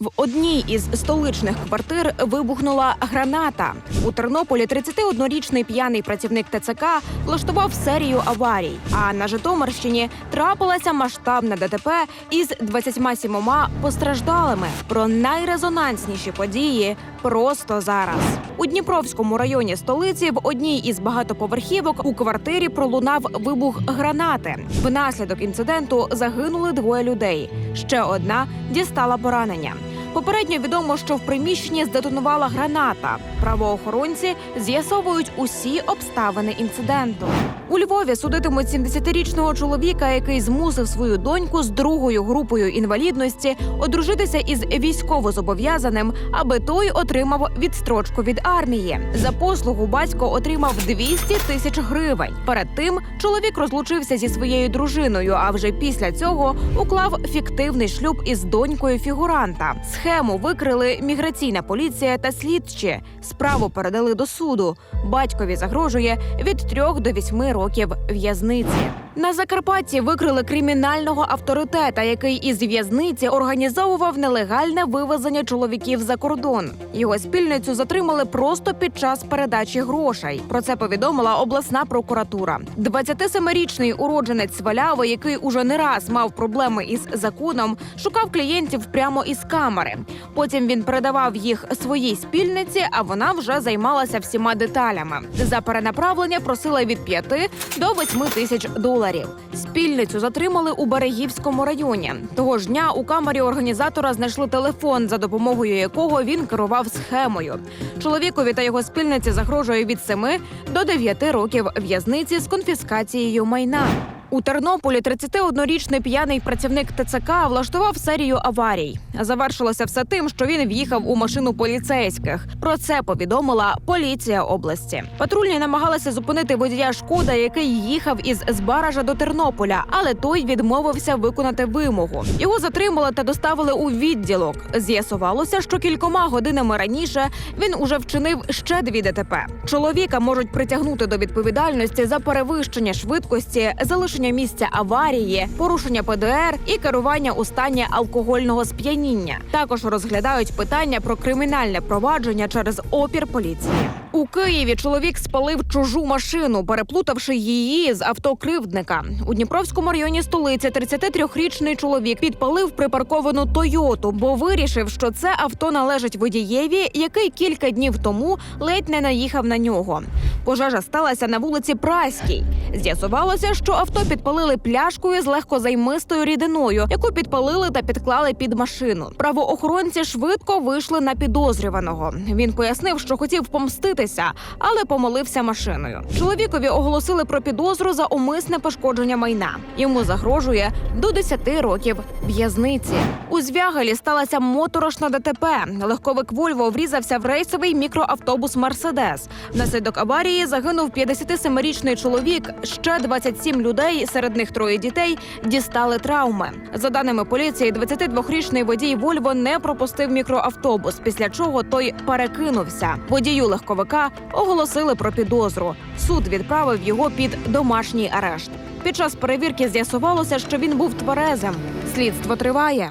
В одній із столичних квартир вибухнула граната. У Тернополі 31-річний п'яний працівник ТЦК влаштував серію аварій. А на Житомирщині трапилася масштабна ДТП із 27 постраждалими. Про найрезонансніші події просто зараз. У Дніпровському районі столиці в одній із багатоповерхівок у квартирі пролунав вибух гранати. Внаслідок інциденту загинули двоє людей. Ще одна дістала поранення. Попередньо відомо, що в приміщенні здетонувала граната. Правоохоронці з'ясовують усі обставини інциденту. У Львові судитимуть 70-річного чоловіка, який змусив свою доньку з другою групою інвалідності одружитися із військовозобов'язаним, аби той отримав відстрочку від армії. За послугу батько отримав 200 тисяч гривень. Перед тим чоловік розлучився зі своєю дружиною, а вже після цього уклав фіктивний шлюб із донькою фігуранта. Схему викрили міграційна поліція та слідчі. Справу передали до суду. Батькові загрожує від 3 до 8 років в'язниці. На Закарпатті викрили кримінального авторитета, який із в'язниці організовував нелегальне вивезення чоловіків за кордон. Його спільницю затримали просто під час передачі грошей. Про це повідомила обласна прокуратура. 27-річний уродженець Сваляви, який уже не раз мав проблеми із законом, шукав клієнтів прямо із камери. Потім він передавав їх своїй спільниці, а вона вже займалася всіма деталями. За перенаправлення просила від 5 до 8 тисяч доларів. Спільницю затримали у Берегівському районі. Того ж дня у камері організатора знайшли телефон, за допомогою якого він керував схемою. Чоловікові та його спільниці загрожує від 7 до 9 років в'язниці з конфіскацією майна. У Тернополі 31-річний п'яний працівник ТЦК влаштував серію аварій. Завершилося все тим, що він в'їхав у машину поліцейських. Про це повідомила поліція області. Патрульні намагалися зупинити водія шкода, який їхав із Збаража до Тернополя, але той відмовився виконати вимогу. Його затримали та доставили у відділок. З'ясувалося, що кількома годинами раніше він уже вчинив ще дві ДТП. Чоловіка можуть притягнути до відповідальності за перевищення швидкості, залишення місця аварії, порушення ПДР і керування у стані алкогольного сп'яніння. Також розглядають питання про кримінальне провадження через опір поліції. У Києві чоловік спалив чужу машину, переплутавши її з авто кривдника. У Дніпровському районі столиці 33-річний чоловік підпалив припарковану Тойоту, бо вирішив, що це авто належить водієві, який кілька днів тому ледь не наїхав на нього. Пожежа сталася на вулиці Праській. З'ясувалося, що авто підпалили пляшкою з легкозаймистою рідиною, яку підпалили та підклали під машину. Правоохоронці швидко вийшли на підозрюваного. Він пояснив, що хотів помститися, але помилився машиною. Чоловікові оголосили про підозру за умисне пошкодження майна. Йому загрожує до 10 років в'язниці. У Звягелі сталася моторошна ДТП. Легковик Вольво врізався в рейсовий мікроавтобус Мерседес. Внаслідок аварії загинув 57-річний чоловік. Ще 27 людей, серед них троє дітей, дістали травми. За даними поліції, 22-річний водій Вольво не пропустив мікроавтобус, після чого той перекинувся. Водію легковика оголосили про підозру. Суд відправив його під домашній арешт. Під час перевірки з'ясувалося, що він був тверезим. Слідство триває.